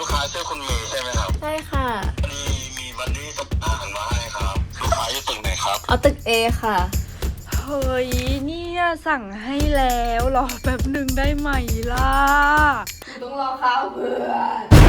ลูกค้าชื่อคุณเมย์ใช่ไหมครับใช่ค่ะวันนี้มีบันดี้ส่งอาหารมาให้ครับ ลูกค้าอยู่ตึกไหนครับ เอาตึก A ค่ะ เฮ้ยเนี่ยสั่งให้แล้วรอแป๊บหนึ่งได้ไหมล่ะ ต้องรอข้าวเพื่อน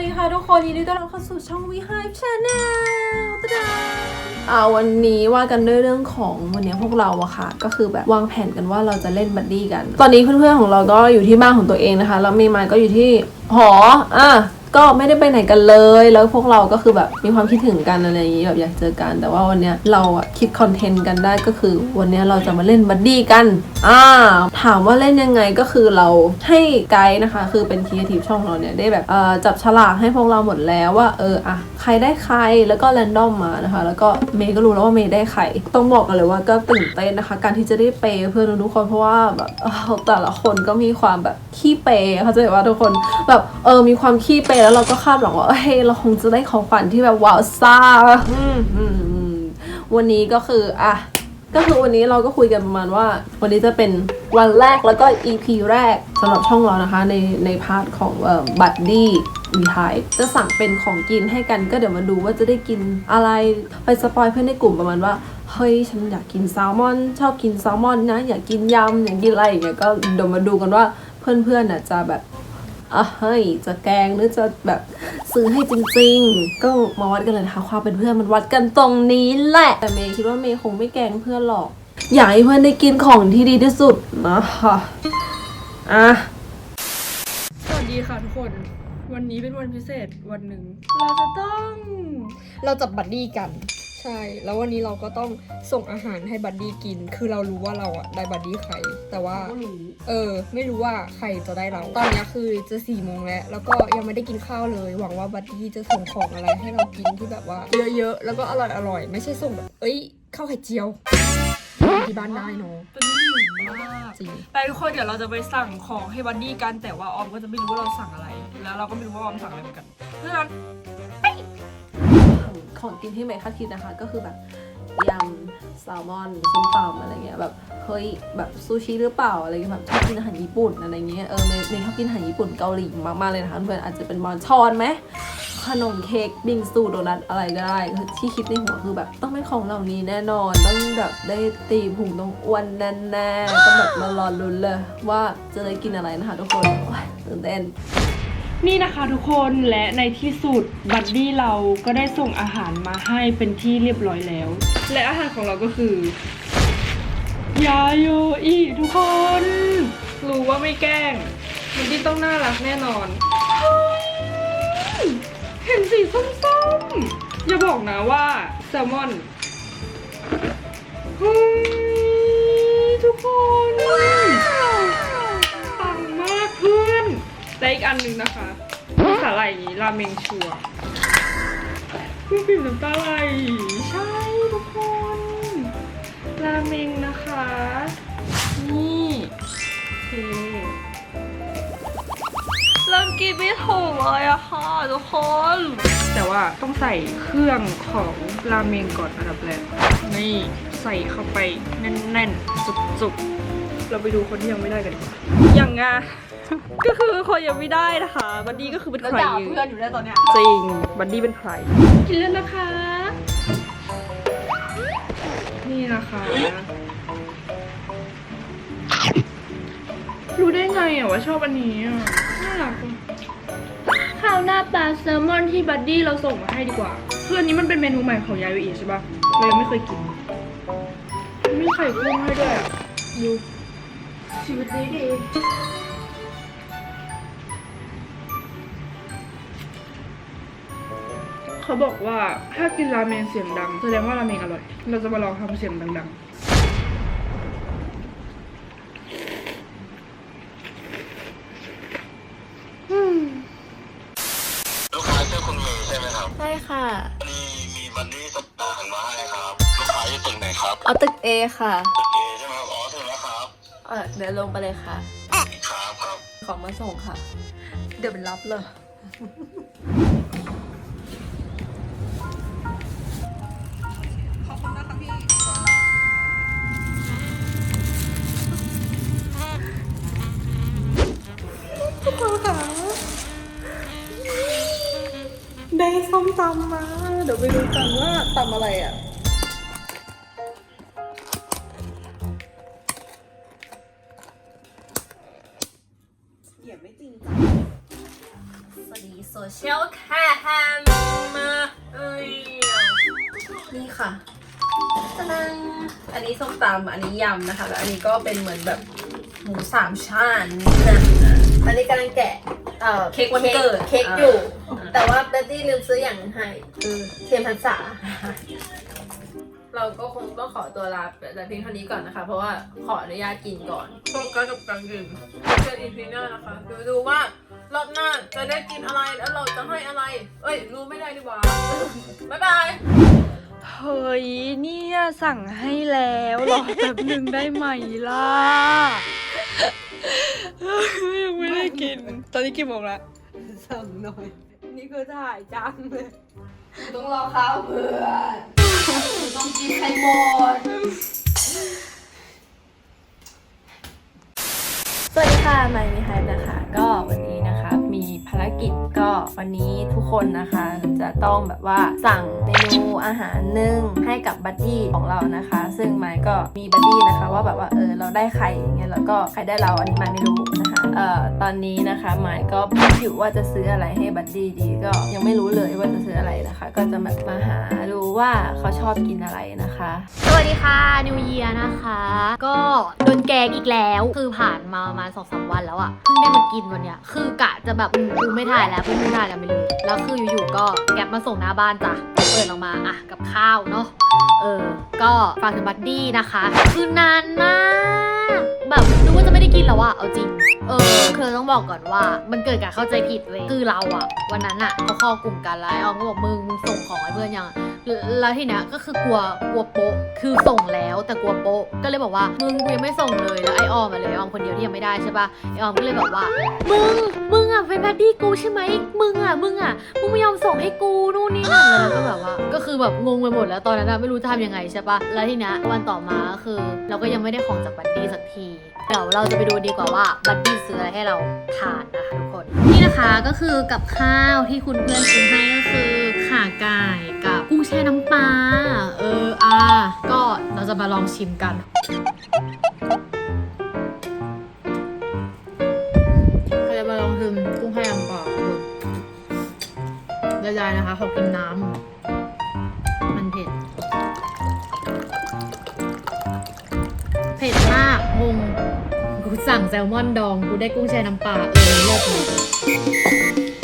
วัสดีค่ะทุกคนยินดีต้อนรับเข้าสู่ช่อง We Hype Channel ตะดาอ่าวันนี้ว่ากันด้วยเรื่องของวันนี้พวกเราอะค่ะ ก็คือแบบวางแผนกันว่าเราจะเล่นบัดดี้กัน ตอนนี้เพื่อนๆของเราก็อยู่ที่บ้านของตัวเองนะคะ แล้วเมย์มายก็อยู่ที่หออะ ก็ไม่ได้ไปไหนกันเลย แล้วพวกเราก็คือแบบมีความคิดถึงกันอะไรอย่างนี้แบบอยากเจอกัน แต่ว่าวันเนี้ยเราอะคิดคอนเทนต์กันได้ก็คือ วันเนี้ยเราจะมาเล่นบัดดี้กัน อ่า ถามว่าเล่นยังไงก็คือเราให้ไกด์นะคะ คือเป็นครีเอทีฟช่องเราเนี่ยได้แบบเอ่อจับฉลากให้พวกเราหมดแล้วว่าเอออะใครได้ใครแล้วก็แรนดอมมานะคะ แล้วก็เมย์ก็รู้แล้วว่าเมย์ได้ใครต้องบอกกันเลยว่าก็ตื่นเต้นนะคะ การที่จะได้เปย์เพื่อนทุกคนเพราะว่าแบบแต่ละคนก็มีความแบบขี้เปย์เขาใจว่าทุกคนแบบเออมีความขี้เปย์แล้วเราก็คาดหวังว่าเฮ้ยเราคงจะได้ของขวัญที่แบบว้าวซ่าอืมอืมอืมวันนี้ก็คืออะก็คือวันนี้เราก็คุยกันประมาณว่า วันนี้จะเป็นวันแรกแล้วก็ EP แรกสำหรับช่องเรานะคะ ในในพาร์ทของเอ่อบัตดี้วีไฮจะสั่งเป็นของกินให้กันก็เดี๋ยวมาดูว่าจะได้กินอะไรไปสปอยเพื่อนในกลุ่มประมาณว่าเฮ้ยฉันอยากกินแซลมอน ชอบกินแซลมอนนะ อยากกินยำอยากกินอะไรอย่างเงี้ยก็เดี๋ยวมาดูกันว่าเพื่อนๆน่ะจะแบบ อะเฮ้ยจะแกล้งหรือจะแบบซื้อให้จริง ๆ ก็มาวัดกันเลยนะคะความเป็นเพื่อนมันวัดกันตรงนี้แหละ แต่เมย์คิดว่าเมย์คงไม่แกล้งเพื่อนหรอก อยากให้เพื่อนได้กินของที่ดีที่สุดนะคะอะสวัสดีค่ะทุกคน วันนี้เป็นวันพิเศษวันหนึ่ง เราจะต้อง เราจับบัดดี้กัน ใช่ แล้ววันนี้เราก็ต้องส่งอาหารให้บัดดี้กิน คือเรารู้ว่าเราอะได้บัดดี้ใคร แต่ว่าเออ ไม่รู้ว่าใครจะได้เรา ตอนนี้คือจะสี่โมงแล้ว แล้วก็ยังไม่ได้กินข้าวเลย หวังว่าบัดดี้จะส่งของอะไรให้เรากินที่แบบว่าเยอะๆ แล้วก็อร่อยอร่อยๆไม่ใช่ส่งแบบ เอ้ย ข้าวไข่เจียวที่บ้านได้เนาะเป็นหิวมากจริง ไปทุกคนเดี๋ยวเราจะไปสั่งของให้บัดดี้กันแต่ว่าออมก็จะไม่รู้ว่าเราสั่งอะไร แล้วเราก็ไม่รู้ว่าออมสั่งอะไรเหมือนกันเพราะฉะนั้น ของกินที่เมย์คาดคิดนะคะ ก็คือแบบยำแซลมอนส้มตำอะไรเงี้ยแบบเฮ้ยแบบซูชิหรือเปล่าอะไรเงี้ยแบบชอบกินอาหารญี่ปุ่นอะไรเงี้ยเออเมย์ชอบกินอาหารญี่ปุ่นเกาหลีมากๆเลยนะคะเพื่อนอาจจะเป็นบอนชอนไหมขนมเค้กบิงซูโดนัทอะไรก็ได้คือที่คิดในหัวคือแบบต้องเป็นของเหล่านี้แน่นอน ต้องแบบได้ตีพุงต้องอ้วนแน่ๆต้องแบบมารอลุ้นเลยว่าจะได้กินอะไรนะคะทุกคนตื่นเต้น นี่นะคะทุกคนและในที่สุดบัดดี้เราก็ได้ส่งอาหารมาให้เป็นที่เรียบร้อยแล้ว และอาหารของเราก็คือยาโยอิทุกคน รู้ว่าไม่แกล้งบัดดี้ต้องน่ารักแน่นอน เห็นสีส้มๆ อย่าบอกนะว่าแซลมอนทุกคน และอีกอันหนึ่งนะคะสาหร่ายราเมงชัวร์พื่อนปิ่มน้ำตาไหลใช่ทุกคน ราเมงนะคะ นี่โอเคเริ่มกินไม่ถูกเลยอะค่ะทุกคน แต่ว่าต้องใส่เครื่องของราเมงก่อนอันดับแรกนี่ใส่เข้าไปแน่นๆ จุกๆ เราไปดูคนที่ยังไม่ได้กันดีกว่าอย่างงะก็คือคนยังไม่ได้นะคะบัดดี้ก็คือเป็นใครด่าเพื่อนอยู่ได้ตอนเนี้ยจริงบัดดี้เป็นใครกินแล้วนะคะ นี่นะคะ รู้ได้ไงอะว่าชอบอันนี้อะน่ารักอะข้าวหน้าปลาแซลมอนที่บัดดี้เราส่งมาให้ดีกว่าคืออันนี้มันเป็นเมนูใหม่ของยายวิอีใช่ปะเรายังไม่เคยกินมีไข่กุ้งให้ด้วยอะดู ชีวิตดีดีเขาบอกว่าถ้ากินราเมงเสียงดัง แสดงว่าราเมงอร่อย เราจะมาลองทำเสียงดังๆอืมลูกค้าชื่อคุณเมย์ใช่ไหมครับใช่ค่ะวันนี้มีบันดี้ส่งอาหารมาให้ครับ เอาตึก A ค่ะเอใช่ไหมครั เออเดี๋ยวลงไปเลยค่ะ ครับครับของมาส่งค่ะ เดี๋ยวไปรับเลยได้ส้มตำมา เดี๋ยวไปดูกันว่าตำอะไรอะ อย่าไม่จริงจังสวัสดีโซเชียลแคมมาเอ้ยนี่ค่ะตะนังอันนี้ส้มตำอันนี้ยำนะคะ แล้วอันนี้ก็เป็นเหมือนแบบหมูสามชั้นนะอันนี้กำลังแกะเอ่อเค้กวันเกิดเค้กอยู่ แต่ว่าแดดดี้ลืมซื้ออย่างหนึ่งให้คือเทียนพรรษา เราก็คงต้องขอตัวลาแต่เพียงเท่านี้ก่อนนะคะ เพราะว่าขออนุญาตกินก่อนโฟกัสกับการกินเจออีพีหน้านะคะดูดูว่ารอบหน้าจะได้กินอะไรแล้วเราจะให้อะไร เอ้ยรู้ไม่ได้ดีกว่าบ๊ายบายเฮ้ยเนี่ยสั่งให้แล้วรอแป๊บหนึ่งได้ไหมล่ะยังไม่ได้กิน ตอนนี้กี่โมงละสั่งหน่อย นี่คือถ่ายจังเลย ต้องรอข้าวเพื่อน ต้องกินให้หมดสวัสดีค่ะไมมีไฮนะคะ ก็วันนี้นะคะมีภารกิจก็วันนี้ทุกคนนะคะจะต้องแบบว่าสั่งเมนูอาหารหนึ่งให้กับบัดดี้ของเรานะคะ ซึ่งมค์ก็มีบัดดี้นะคะว่าแบบว่าเออเราได้ใครอย่างเงี้ยแล้วก็ใครได้เราอันนี้มค์ไม่รู้นะคะ เอ่อตอนนี้นะคะไมค์ก็คิดอยู่ว่าจะซื้ออะไรให้บัดดี้ดีก็ยังไม่รู้เลยว่าจะซื้ออะไรนะคะ ก็จะแบบมาหาดูว่าเขาชอบกินอะไรนะคะ สวัสดีค่ะนิวเยียนะคะ ก็โดนแกงอีกแล้วคือผ่านมาประมาณสองสามวันแล้วอะเพิ่งได้มากินวันเนี้ยคือกะจะแบบกูไม่ถ่ายแล้วเพิ่งไม่ถ่ายกันไปเลยแล้วคืออยู่ๆก็แก๊ปมาส่งหน้าบ้านจ้ะเปิดออกมาอะกับข้าวเนาะเออก็ฝากถึงบัดดี้นะคะ คือนานมาก แบบนึกว่าจะไม่ได้กินแล้วอะเอาจริง เออคือต้องบอกก่อนว่า มันเกิดการเข้าใจผิดเว้ยคือเราอะวันนั้นอะเขาเข้ากลุ่มกันแล้วไอ้ออมก็บอกมึงมึงส่งของให้เพื่อนยัง แล้วทีเนี้ยก็คือกลัวกลัวโป๊ะคือส่งแล้วแต่กลัวโป๊ะก็เลยบอกว่ามึงกูยังไม่ส่งเลยแล้วไอออมมาเลยอออมคนเดียวที่ยังไม่ได้ใช่ปะไอออมก็เลยบอกว่ามึงมึง อะเป็นแบดดี้กูใช่ไหมมึงอะมึงอะมึงไม่ยอมส่งให้กูนู่นนี่นั่นแล้วก็แบบว่า ก็คือแบบงงไปหมดแล้วตอนนั้นอะไม่รู้จะทำยังไงใช่ปะแล้วทีเนี้ยวันต่อมาก็คือ เราก็ยังไม่ได้ของจากบัดดี้สักทีเดี๋ยวเราจะไปดูดีกว่าว่าบัดดี้ซื้ออะไรให้เราทานนะคะทุกคนนี่นะคะก็คือกับข้าวที่คุณเพื่อนซื้อให้ก็คือข่าไก่กับกุ้งแช่น้ำปลาเอออะก็เราจะมาลองชิมกัน ดูยายนะคะขอกินน้ำมันเผ็ด เผ็ดมากงงกูสั่งแซลมอนดอง กูได้กุ้งแช่น้ำปลาเออเลิศเลย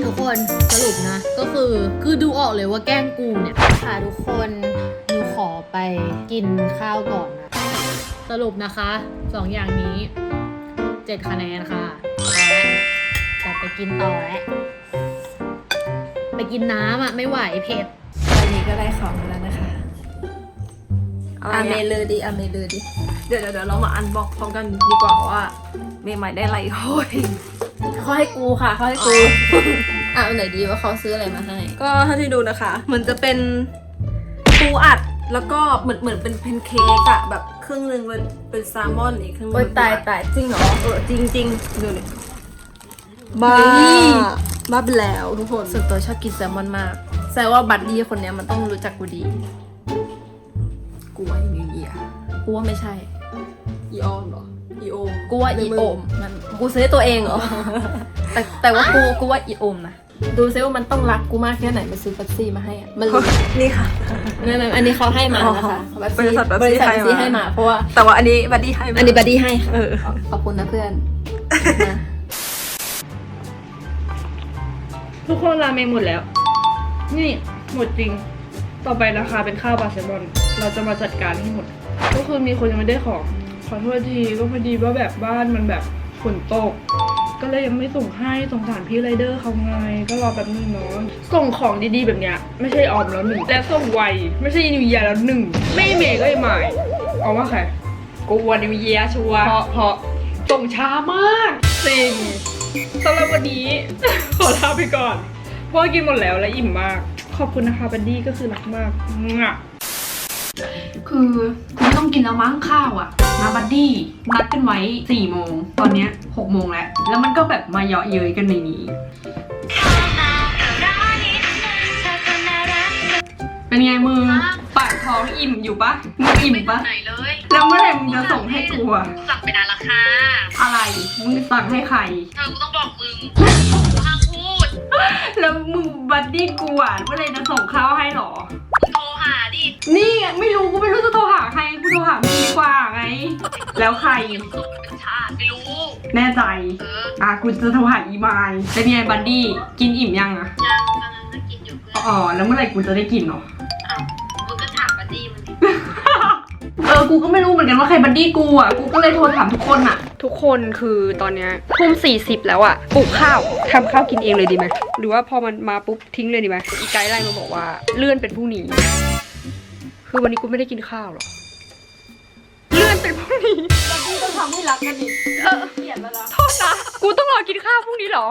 ทุกคนสรุปนะ ก็คือคือดูออกเลยว่าแกล้งกูเนี่ย ค่ะทุกคนหนูขอไปกินข้าวก่อนนะ สรุปนะคะสองอย่างนี้เจ็ดคะแนนค่ะพอแล้วแต่ไปกินต่อแล้ว ไปกินน้ำอะ ไม่ไหวเผ็ดตอนนี้ก็ได้ของมาแล้วนะคะอาเมเลยดิอาเมเลยดิเดี๋ยวเดี๋ยวเดี๋ยวเรามาอันบ็อกพร้อมกันดีกว่าว่า เมย์ใหม่ได้อะไรโอ้ยเขาให้กูค่ะเขาให้กู อะอันไหนดีว่าเขาซื้ออะไรมาให้ ก็เท่าที่ดูนะคะ เหมือนจะเป็นปูอัดแล้วก็เหมือนเหมือนเป็นเพนเค้กอะแบบครึ่งหนึ่งเป็นเป็นแซลมอนอีกครึ่งหนึงโอ๊ยเป็นตายปูอัดตายจริงเหรอเออจริงจริงๆดูดิบ้านี่ บ้าไปแล้วทุกคนส่วนตัวชอบกินแซลมอนมาก แสดงว่าบัดดี้คนเนี้ยมันต้องรู้จักกูดีกูว่าอีนิวเยียกูว่าไม่ใช่ อีออมเหรอ อีโอมกูว่าในอีมือโอมมันกูซื้อให้ตัวเองเหรอ แต่แต่ว่ากูกูว่าอีโอมนะดูซิว่ามันต้องรักกูมากแค่ไหนมาซื้อเป๊ปซี่มาให้อะมันรู้นี่ค่ะนั่นๆอันนี้เขาให้มานะคะอ๋อบริษัท Pepsi บริษัทให้มาซีให้มาเพราะว่าแต่ว่าอันนี้บัดดี้ให้มาอันนี้บัดดี้ให้ค่ะเออขอบคุณนะเพื่อน ทุกคนราเมงหมดแล้ว นี่หมดจริง ต่อไปนะคะเป็นข้าวปลาแซลมอน เราจะมาจัดการให้หมด ก็คือมีคนยังไม่ได้ของ ขอโทษทีก็พอดีว่าแบบบ้านมันแบบฝนตก ก็เลยยังไม่ส่งให้สงสารพี่ไรเดอร์เขาไง ก็รอแป๊บนึงเนาะ ส่งของดีๆแบบเนี้ยไม่ใช่ออมแล้วหนึ่งแต่ส่งไว ไม่ใช่นิวเยียร์แล้วหนึ่ง ไม่เมย์ก็ไม่หมายเอาว่าใครกูวันนิวเยียชัวร์เพราะเพราะส่งช้ามากจริง สำหรับวันนี้ ขอลาไปก่อน เพราะว่ากินหมดแล้วและอิ่มมาก ขอบคุณนะคะบันดี้ก็คือรักมากมั่วคือไม่ต้องกินแล้วมั้งข้าวอะนะบัดดี้นัดกันไว้สี่โมง ตอนเนี้ยหกโมงแล้ว แล้วมันก็แบบมาเยาะเย้ยกันในนี้ เป็นไงมึงปากท้ องอิ่มอยู่ปะมึงอิ่มปะไหนเลยแล้วเมื่อไหร่มึงจะส่งให้กูอะสั่งไปนานละค่ะอะไร มึงสั่งให้ใคร เธอกูต้องบอกมึงห้ามพูดแล้วมึงบัดดี้กูอะเมื่อไหร่จะส่งข้าวให้หรอมึงโทรหาดิ นี่ไงไม่รู้กูไม่รู้จะโทรหาใครกูโทรหามึงดีกว่าไง แล้วใครส่งเป็นชาติไม่รู้ แน่ใจ เออ อะกูจะโทรหาอีมายเป็นไงบัดดี้กินอิ่มยังอะยังกำลังจะกินอยู่เพื่อนอ๋อแล้วเมื่อไหร่กูจะได้กินเนาะ ออกูก็ไม่รู้เหมือนกันว่าใครบัดดี้กูอะ กูก็เลยโทรถามทุกคนอะ ทุกคนคือตอนเนี้ยทุ่มสี่สิบแล้วอะปลูกข้าวทำข้าวกินเองเลยดีไหมหรือว่าพอมันมาปุ๊บทิ้งเลยดีไหมอีไกด์ไลน์มาบอกว่าเลื่อนเป็นพรุ่งนี้ คือวันนี้กูไม่ได้กินข้าวหรอเลื่อนเป็นพรุ่งนี้ ต้องทำให้รักกันอีกเออ เปลี่ยนแล้วนะ โทษนะ กูต้องรอกินข้าวพรุ่งนี้เหรอ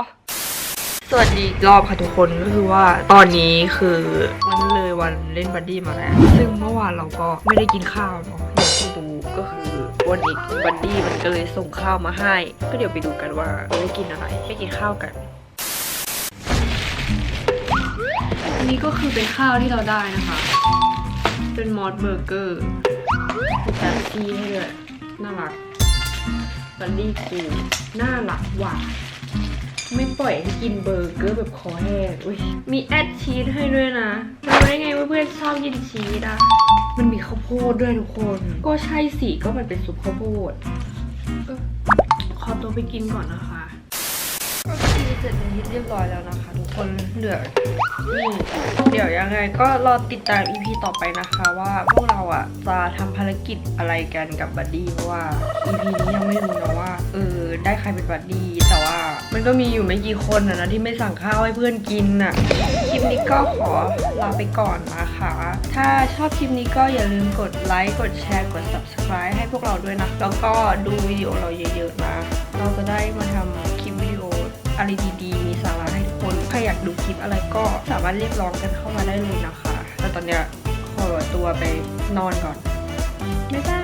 สวัสดีอีกรอบค่ะทุกคนก็คือว่าตอนนี้คือมันเลยวันเล่นบัดดี้มาแล้ว ซึ่งเมื่อวานเราก็ไม่ได้กินข้าวเนาะอย่างที่รู้ก็คือวันนี้บัดดี้มันก็เลยส่งข้าวมาให้ ก็เดี๋ยวไปดูกันว่าได้กินอะไรไปกินข้าวกัน อันนี้ก็คือเป็นข้าวที่เราได้นะคะ เป็นมอสเบอร์เกอร์แป๊บซี่ให้ด้วยน่ารักบันดี้กูน่ารักหว่ะ ไม่ปล่อยให้กินเบอร์เกอร์แบบคอแห้งอุ้ยมีแอดชีสให้ด้วยนะรู้ได้ไงว่าเพื่อนชอบกินชีสอะ มันมีข้าวโพดด้วยทุกคน ก็ใช่สิก็มันเป็นซุปข้าวโพดเออขอตัวไปกินก่อนนะคะ ก็คือเสร็จเป็นที่เรียบร้อยแล้วนะคะ ทุกคนเหลือนี่เดี๋ยวยังไงก็รอติดตาม EP ต่อไปนะคะ ว่าพวกเราอะจะทำภารกิจอะไรกันกับบัดดี้เพราะว่า EP นี้ยังไม่รู้นะว่าเออได้ใครเป็นบัดดี้แต่ว่ามันก็มีอยู่ไม่กี่คนนะนะที่ไม่สั่งข้าวให้เพื่อนกินน่ะคลิปนี้ก็ขอลาไปก่อนนะคะ ถ้าชอบคลิปนี้ก็อย่าลืมกดไลค์กดแชร์กด subscribe ให้พวกเราด้วยนะ แล้วก็ดูวิดีโอเราเยอะๆนะ เราจะได้มาทำ อะไรดีๆ มีสาระให้ทุกคนใครอยากดูคลิปอะไรก็สามารถเรียกร้องกันเข้ามาได้เลยนะคะแล้วตอนเนี้ยขอตัวไปนอนก่อนบ๊ายบาย